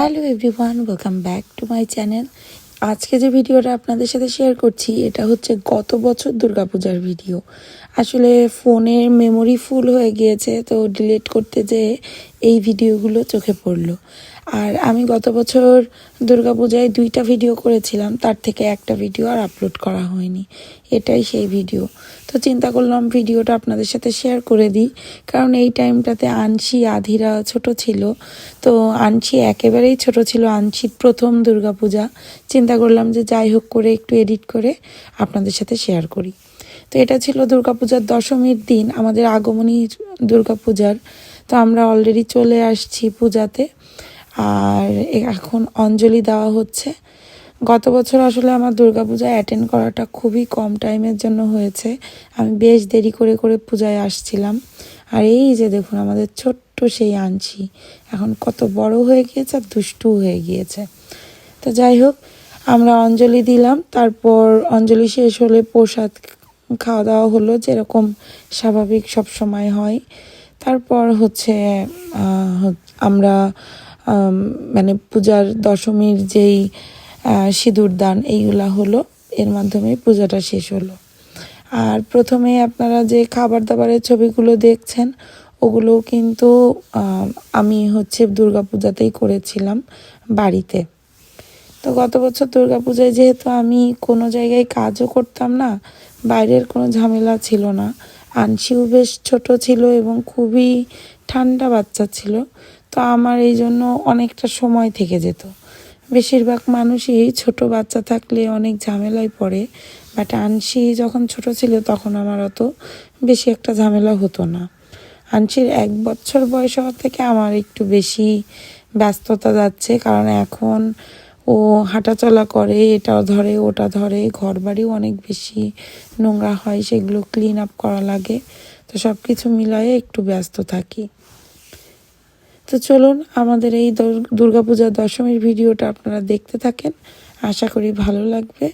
Hello everyone welcome back to my channel আজকে যে ভিডিওটা আপনাদের সাথে শেয়ার করছি, এটা হচ্ছে গত বছর দুর্গাপূজার ভিডিও। আসলে ফোনের মেমোরি ফুল হয়ে গিয়েছে, তো ডিলিট করতে যেয়ে এই ভিডিওগুলো চোখে পড়ল। আর আমি গত বছর দুর্গাপূজায় দুইটা ভিডিও করেছিলাম, তার থেকে একটা ভিডিও আর আপলোড করা হয়নি। এটাই সেই ভিডিও। তো চিন্তা করলাম ভিডিওটা আপনাদের সাথে শেয়ার করে দিই, কারণ এই টাইমটাতে আনসি, আধিরা ছোট ছিল। তো আনসি একেবারেই ছোট ছিল, আনসির প্রথম দুর্গাপূজা চিন্তা করলাম যে যাই হোক করে একটু এডিট করে আপনাদের সাথে শেয়ার করি। তো এটা ছিল দুর্গাপূজার দশমীর দিন। আমাদের আগমনী দুর্গাপূজার তো আমরা অলরেডি চলে আসছি পূজাতে। আর এখন অঞ্জলি দেওয়া হচ্ছে। গত বছর আসলে আমার দুর্গাপূজা অ্যাটেন্ড করাটা খুবই কম টাইমের জন্য হয়েছে। আমি বেশ দেরি করে করে পূজায় আসছিলাম। আর এই যে দেখুন, আমাদের ছোট্ট সেই আনছি এখন কত বড় হয়ে গিয়েছে আর দুষ্টু হয়ে গিয়েছে। তো যাই হোক, আমরা অঞ্জলি দিলাম। তারপর অঞ্জলি শেষ হলে প্রসাদ খাওয়া দাওয়া হলো, যেরকম স্বাভাবিক সব সময় হয়। তারপর হচ্ছে আমরা মানে পূজার দশমীর যেই সিঁদুর দান, এইগুলা হলো। এর মাধ্যমে পূজাটা শেষ হলো। আর প্রথমে আপনারা যে খাবার দাবারের ছবিগুলো দেখছেন ওগুলো কিন্তু আমি হচ্ছে দুর্গাপূজাতেই করেছিলাম বাড়িতে। তো গত বছর দুর্গাপূজায় যেহেতু আমি কোনো জায়গায় কাজও করতাম না, বাইরের কোনো ঝামেলা ছিল না আনসিও বেশ ছোট ছিল এবং খুবই ঠান্ডা বাচ্চা ছিল, তো আমার এই জন্য অনেকটা সময় থেকে যেত। বেশিরভাগ মানুষই ছোট বাচ্চা থাকলে অনেক ঝামেলায় পড়ে বাট আনসি যখন ছোট ছিল তখন আমার অত বেশি একটা ঝামেলা হতো না। আনসির এক বছর বয়স হওয়ার থেকে আমার একটু বেশি ব্যস্ততা যাচ্ছে, কারণ এখন ও হাঁটাচলা করে এটা ধরে, ওটা ধরে। ঘর বাড়িও অনেক বেশি নোংরা হয়, সেগুলো ক্লিন আপ করা লাগে। তো সব কিছু মিলায়ে একটু ব্যস্ত থাকি। তো চলুন, আমাদের এই দুর্গাপূজা দশমীর ভিডিওটা আপনারা দেখতে থাকেন। আশা করি ভালো লাগবে।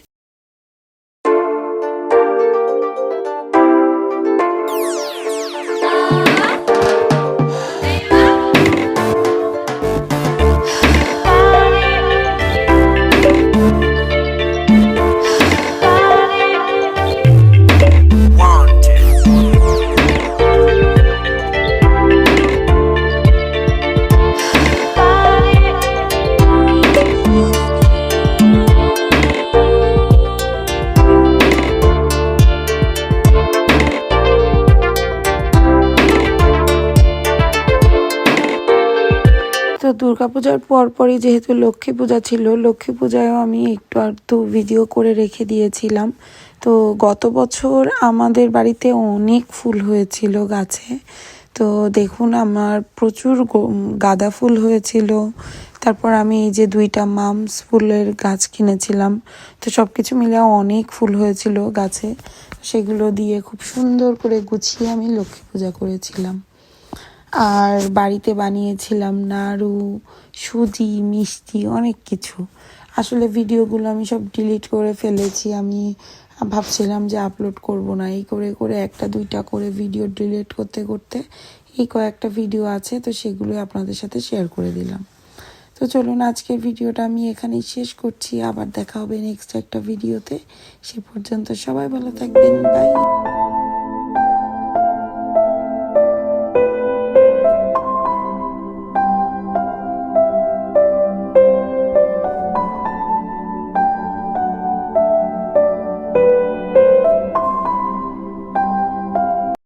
তো দুর্গা দুর্গাপূজার পরপরই যেহেতু লক্ষ্মী পূজা ছিল, লক্ষ্মী পূজায়ও আমি একটু আধটু ভিডিও করে রেখে দিয়েছিলাম। তো গত বছর আমাদের বাড়িতে অনেক ফুল হয়েছিল গাছে। তো দেখুন আমার প্রচুর গাঁদা ফুল হয়েছিল। তারপর আমি এই যে দুইটা মামস ফুলের গাছ কিনেছিলাম। তো সব কিছু মিলে অনেক ফুল হয়েছিল গাছে। সেগুলো দিয়ে খুব সুন্দর করে গুছিয়ে আমি লক্ষ্মী পূজা করেছিলাম। আর বাড়িতে বানিয়েছিলাম নাড়ু, সুজি, মিষ্টি, অনেক কিছু। আসলে ভিডিওগুলো আমি সব ডিলিট করে ফেলেছি। আমি ভাবছিলাম যে আপলোড করব না। এই করে করে একটা, দুইটা করে ভিডিও ডিলিট করতে করতে এই কয়েকটা ভিডিও আছে, তো সেগুলো আপনাদের সাথে শেয়ার করে দিলাম। তো চলুন আজকের ভিডিওটা আমি এখানেই শেষ করছি। আবার দেখা হবে নেক্সট একটা ভিডিওতে সে পর্যন্ত সবাই ভালো থাকবেন। বাই